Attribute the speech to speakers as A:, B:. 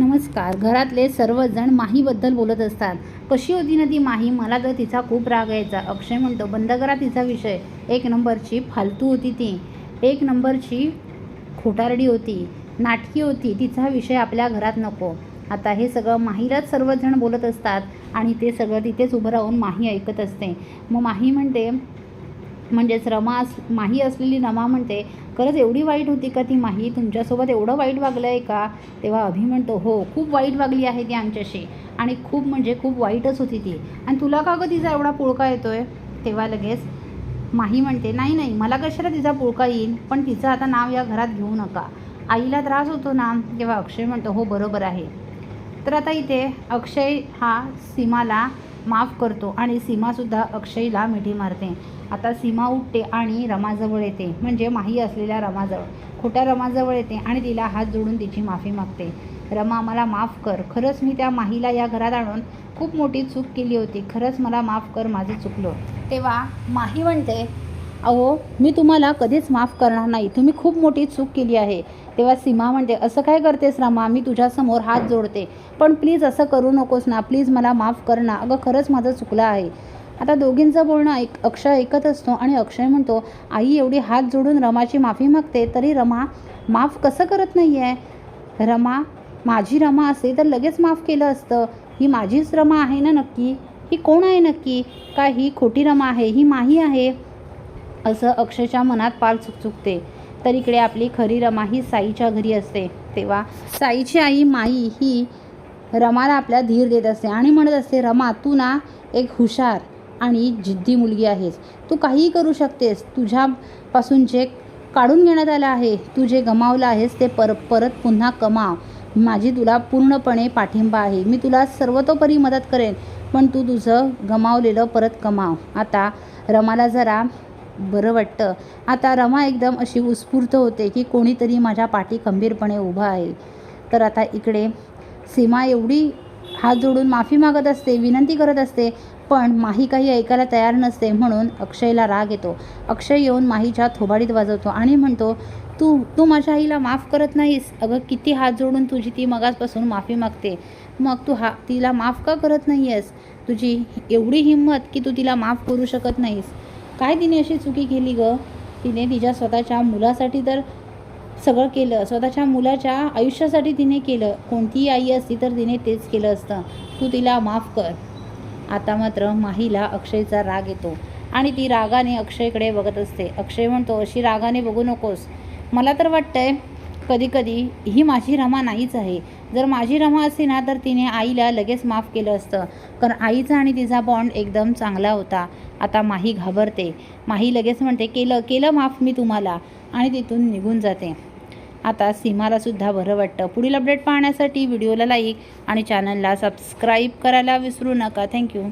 A: नमस्कार. घरातले सर्वजण माहीबद्दल बोलत असतात. कशी होती ना ती माही? मला तर तिचा खूप राग यायचा. अक्षय म्हणतो बंद करा तिचा विषय. एक नंबरची फालतू होती ती. एक नंबरची खोटारडी होती. नाटकी होती. तिचा विषय आपल्या घरात नको. आता हे सगळं माहीलाच सर्वजण बोलत असतात आणि ते सगळं तिथेच उभं राहून माही ऐकत असते. मग माही म्हणते म्हणजेच रमा अस माही असलेली रमा म्हणते खरंच एवढी वाईट होती का ती माही? तुमच्यासोबत एवढं वाईट वागलं आहे का? तेव्हा अभि म्हणतो हो खूप वाईट वागली आहे ती आमच्याशी आणि खूप म्हणजे खूप वाईटच होती ती. आणि तुला का गं तिचा एवढा पुळका येतो आहे तेव्हा लगेच माही म्हणते नाही नाही मला कशाला तिचा पुळका येईल पण तिचं आता नाव या घरात घेऊ नका. आईला त्रास होतो ना? तेव्हा अक्षय म्हणतो हो बरोबर आहे. तर आता इथे अक्षय हा सीमाला माफ करतो आणि सीमासुद्धा अक्षयला मिठी मारते. आता सीमा उठते आणि रमाजवळ येते. म्हणजे माही असलेल्या रमाजवळ. खोट्या रमाजवळ येते आणि तिला हात जोडून तिची माफी मागते. रमा मला माफ कर. खरंच मी त्या माहीला या घरात आणून खूप मोठी चूक केली होती. खरंच मला माफ कर माझं चुकलो. तेव्हा माही म्हणते अहो मी तुम्हाला कधीच माफ करणार नाही. तुम्ही खूप मोठी चूक केली आहे. तेव्हा सीमा म्हणते असं काय करतेस रामा? मी तुझ्यासमोर हात जोडते. पण प्लीज असं करू नकोस ना. प्लीज मला माफ कर ना. अगं खरंच माझं चुकलं आहे. आता दोघींचं बोलणं ऐक अक्षय ऐकत असतो आणि अक्षय म्हणतो आई एवढी हात जोडून रमाची माफी मागते तरी रमा माफ कसं करत नाही आहे रमा माझी रमा असते तर लगेच माफ केलं असतं. ही माझीच रमा आहे ना नक्की? ही कोण आहे नक्की? काय ही खोटी रमा आहे? ही माही आहे? असं अक्षयच्या मनात पाल चुकचुकते. तर इकडे आपली खरी रमा ही साईच्या घरी असते. तेव्हा साईची आई माई ही रमाला आपल्या धीर देत असते आणि म्हणत असते रमा तू ना एक हुशार आणि जिद्दी मुलगी आहेस. तू काहीही करू शकतेस. तुझ्यापासून जे काढून घेण्यात आलं आहे तू जे गमावलं आहेस ते पर परत पुन्हा कमाव. माझी तुला पूर्णपणे पाठिंबा आहे. मी तुला सर्वतोपरी मदत करेन पण तू तुझं गमावलेलं परत कमाव. आता रमाला जरा बरं वाटतं. आता रमा एकदम अशी उत्स्फूर्त होते की कोणीतरी माझ्या पाठी खंबीरपणे उभा आहे. तर आता इकडे सीमा एवढी हात जोडून माफी मागत असते विनंती करत असते पण माही काही ऐकायला तयार नसते म्हणून अक्षयला राग येतो. अक्षय येऊन माहीच्या थोबाडीत वाजवतो आणि म्हणतो तू तू माझ्या आईला माफ करत नाहीस? अगं किती हात जोडून तुझी ती मगासपासून माफी मागते. मग तू हा तिला माफ का करत नाही आहेस तुझी एवढी हिंमत की तू तिला माफ करू शकत नाहीस. काय तिने अशी चुकी केली ग? तिने तिच्या स्वतःच्या मुलासाठी तर सगळं केलं. स्वतःच्या मुलाच्या आयुष्यासाठी तिने केलं. कोणतीही आई असती तर तिने तेच केलं असतं. तू तिला माफ कर. आता मात्र माहीला अक्षयचा राग येतो. आणि ती रागाने अक्षयकडे बघत असते. अक्षय म्हणतो अशी रागाने बघू नकोस. मला तर वाटतंय कधी कधी ही माझी रमा नाहीच आहे. जर माझी रमा असती ना तर तिने आईला लगेच माफ केलं असतं. कारण आईचा आणि तिचा बॉन्ड एकदम चांगला होता. आता माही घाबरते. माही लगेच म्हणते केलं केलं माफ मी तुम्हाला. आणि तिथून निघून जाते. आता सीमालासुद्धा बरं वाटतं. पुढील अपडेट पाहण्यासाठी व्हिडिओला लाईक आणि चॅनलला सबस्क्राईब करायला विसरू नका. थँक्यू